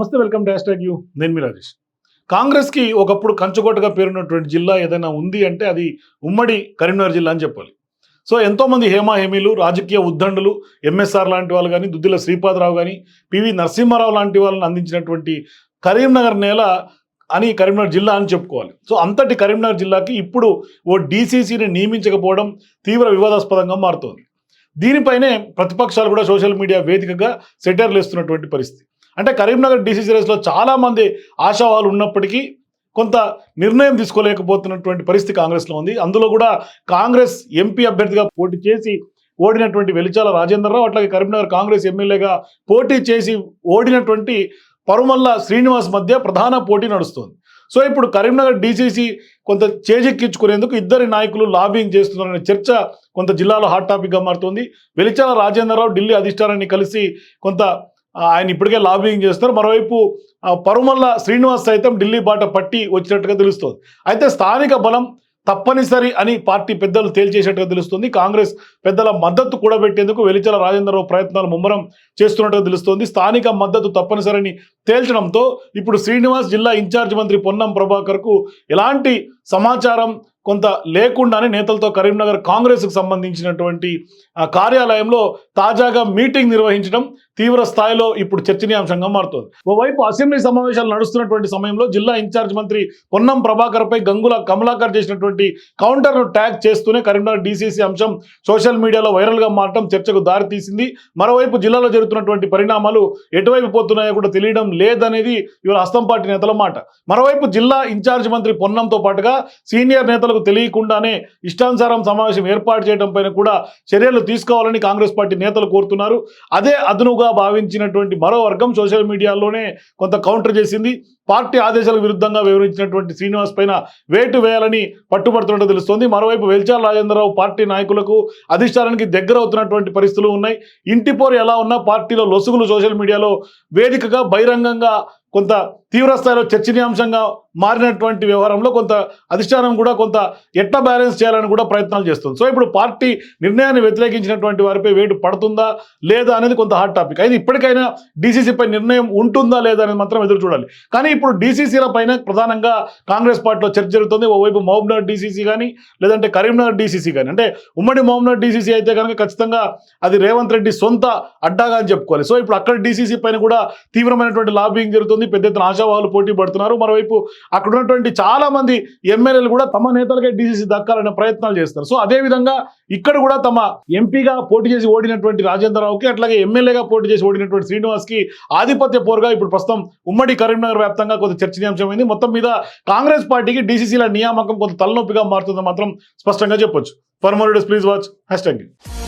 నమస్తే welcome to hash you. నేను మీ రాజేష్. కాంగ్రెస్కి ఒకప్పుడు కంచుకోటగా పేరున్నటువంటి జిల్లా ఏదైనా ఉంది అంటే అది ఉమ్మడి కరీంనగర్ జిల్లా అని చెప్పాలి. సో ఎంతోమంది హేమా హేమీలు రాజకీయ ఉద్దండులు ఎంఎస్ఆర్ లాంటి వాళ్ళు కానీ దుద్దిల శ్రీపాదరావు కానీ పివి నరసింహారావు లాంటి వాళ్ళని అందించినటువంటి కరీంనగర్ నేల అని కరీంనగర్ జిల్లా అని చెప్పుకోవాలి. సో అంతటి కరీంనగర్ జిల్లాకి ఇప్పుడు ఓ డీసీసీని నియమించకపోవడం తీవ్ర వివాదాస్పదంగా మారుతోంది. దీనిపైనే ప్రతిపక్షాలు కూడా సోషల్ మీడియా వేదికగా సెటర్లు ఇస్తున్నటువంటి పరిస్థితి. అంటే కరీంనగర్ డీసీసీ రేస్లో చాలామంది ఆశావాలు ఉన్నప్పటికీ కొంత నిర్ణయం తీసుకోలేకపోతున్నటువంటి పరిస్థితి కాంగ్రెస్లో ఉంది. అందులో కూడా కాంగ్రెస్ ఎంపీ అభ్యర్థిగా పోటీ చేసి ఓడినటువంటి వెలిచాల రాజేంద్రరావు అట్లాగే కరీంనగర్ కాంగ్రెస్ ఎమ్మెల్యేగా పోటీ చేసి ఓడినటువంటి పరుమల్ల శ్రీనివాస్ మధ్య ప్రధాన పోటీ నడుస్తుంది. సో ఇప్పుడు కరీంనగర్ డీసీసీ కొంత చేజెక్కించుకునేందుకు ఇద్దరి నాయకులు లాబింగ్ చేస్తున్నారనే చర్చ కొంత జిల్లాలో హాట్ టాపిక్గా మారుతుంది. వెలిచాల రాజేంద్రరావు ఢిల్లీ అధిష్టానాన్ని కలిసి కొంత ఆయన ఇప్పటికే లాబింగ్ చేస్తున్నారు. మరోవైపు పరుమల్ల శ్రీనివాస్ సైతం ఢిల్లీ బాట పట్టి వచ్చినట్టుగా తెలుస్తోంది. అయితే స్థానిక బలం తప్పనిసరి అని పార్టీ పెద్దలు తేల్చేసినట్టుగా తెలుస్తుంది. కాంగ్రెస్ పెద్దల మద్దతు కూడబెట్టేందుకు వెలిచల రాజేంద్రరావు ప్రయత్నాలు ముమ్మరం చేస్తున్నట్టుగా తెలుస్తోంది. స్థానిక మద్దతు తప్పనిసరిని తేల్చడంతో ఇప్పుడు శ్రీనివాస్ జిల్లా ఇన్ఛార్జ్ మంత్రి పొన్నం ప్రభాకర్కు ఎలాంటి సమాచారం కొంత లేకుండానే నేతలతో కరీంనగర్ కాంగ్రెస్కు సంబంధించినటువంటి ఆ, కార్యాలయంలో తాజాగా మీటింగ్ నిర్వహించడం తీవ్ర స్థాయిలో ఇప్పుడు చర్చనీయాంశంగా మారుతోంది. ఓవైపు అసెంబ్లీ సమావేశాలు నడుస్తున్నటువంటి సమయంలో జిల్లా ఇన్ఛార్జ్ మంత్రి పొన్నం ప్రభాకర్పై గంగుల కమలాకర్ చేసినటువంటి కౌంటర్ను ట్యాగ్ చేస్తూనే కరీంనగర్ డీసీసీ అంశం సోషల్ మీడియాలో వైరల్గా మారడం చర్చకు దారితీసింది. మరోవైపు జిల్లాలో జరుగుతున్నటువంటి పరిణామాలు ఎటువైపు పోతున్నాయో కూడా తెలియడం లేదనేది ఇవాళ హస్తం పార్టీ నేతల మాట. మరోవైపు జిల్లా ఇన్ఛార్జ్ మంత్రి పొన్నంతో పాటుగా సీనియర్ నేతలకు తెలియకుండానే ఇష్టానుసారం సమావేశం ఏర్పాటు చేయడం పైన కూడా చర్యలు తీసుకోవాలని కాంగ్రెస్ పార్టీ నేతలు కోరుతున్నారు. అదే అదునుగా భావించినటువంటి మరో వర్గం సోషల్ మీడియాలోనే కొంత కౌంటర్ చేసింది. పార్టీ ఆదేశాలకు విరుద్ధంగా వివరించినటువంటి శ్రీనివాస్ పైన వేటు వేయాలని పట్టుబడుతున్నట్టు తెలుస్తోంది. మరోవైపు వెల్చాల రాజేంద్రరావు పార్టీ నాయకులకు అధిష్టానానికి దగ్గర అవుతున్నటువంటి పరిస్థితులు ఉన్నాయి. ఇంటి పోరు ఎలా ఉన్నా పార్టీలో లొసుగులు సోషల్ మీడియాలో వేదికగా బహిరంగంగా కొంత తీవ్రస్థాయిలో చర్చనీయాంశంగా మారినటువంటి వ్యవహారంలో కొంత అధిష్టానం కూడా కొంత ఎట్లా బ్యాలెన్స్ చేయాలని కూడా ప్రయత్నాలు చేస్తుంది. సో ఇప్పుడు పార్టీ నిర్ణయాన్ని వ్యతిరేకించినటువంటి వారిపై వేటు పడుతుందా లేదా అనేది కొంత హాట్ టాపిక్ అయితే ఇప్పటికైనా డీసీసీపై నిర్ణయం ఉంటుందా లేదా అనేది మాత్రం ఎదురు చూడాలి. కానీ ఇప్పుడు డీసీసీల పైన ప్రధానంగా కాంగ్రెస్ పార్టీలో చర్చ జరుగుతుంది. ఓవైపు మహబూబ్నగర్ డీసీసీ కానీ లేదంటే కరీంనగర్ డీసీసీ కానీ అంటే ఉమ్మడి మహబూబ్నగర్ డీసీసీ అయితే కనుక ఖచ్చితంగా అది రేవంత్ రెడ్డి సొంత అడ్డాగా అని చెప్పుకోవాలి. సో ఇప్పుడు అక్కడ డీసీసీ పైన కూడా తీవ్రమైనటువంటి లాబింగ్ జరుగుతుంది. పెద్ద ఎత్తున ఆశావాహులు పోటీ పడుతున్నారు. మరోవైపు అక్కడ ఉన్నటువంటి చాలా మంది ఎమ్మెల్యేలు కూడా తమ నేతలకే డీసీసీ దక్కాలనే ప్రయత్నాలు చేస్తారు. సో అదే విధంగా ఇక్కడ కూడా తమ ఎంపీగా పోటీ చేసి ఓడినటువంటి రాజేంద్రరావుకి అట్లాగే ఎమ్మెల్యేగా పోటీ చేసి ఓడినటువంటి శ్రీనివాస్కి ఆధిపత్య పోరుగా ఇప్పుడు ప్రస్తుతం ఉమ్మడి కరీంనగర్ వ్యాప్తంగా కొంత చర్చనీయాంశమైంది. మొత్తం మీద కాంగ్రెస్ పార్టీకి డీసీసీల నియామకం కొంత తలనొప్పిగా మారుతుందని మాత్రం స్పష్టంగా చెప్పొచ్చు. For more please watch hashtag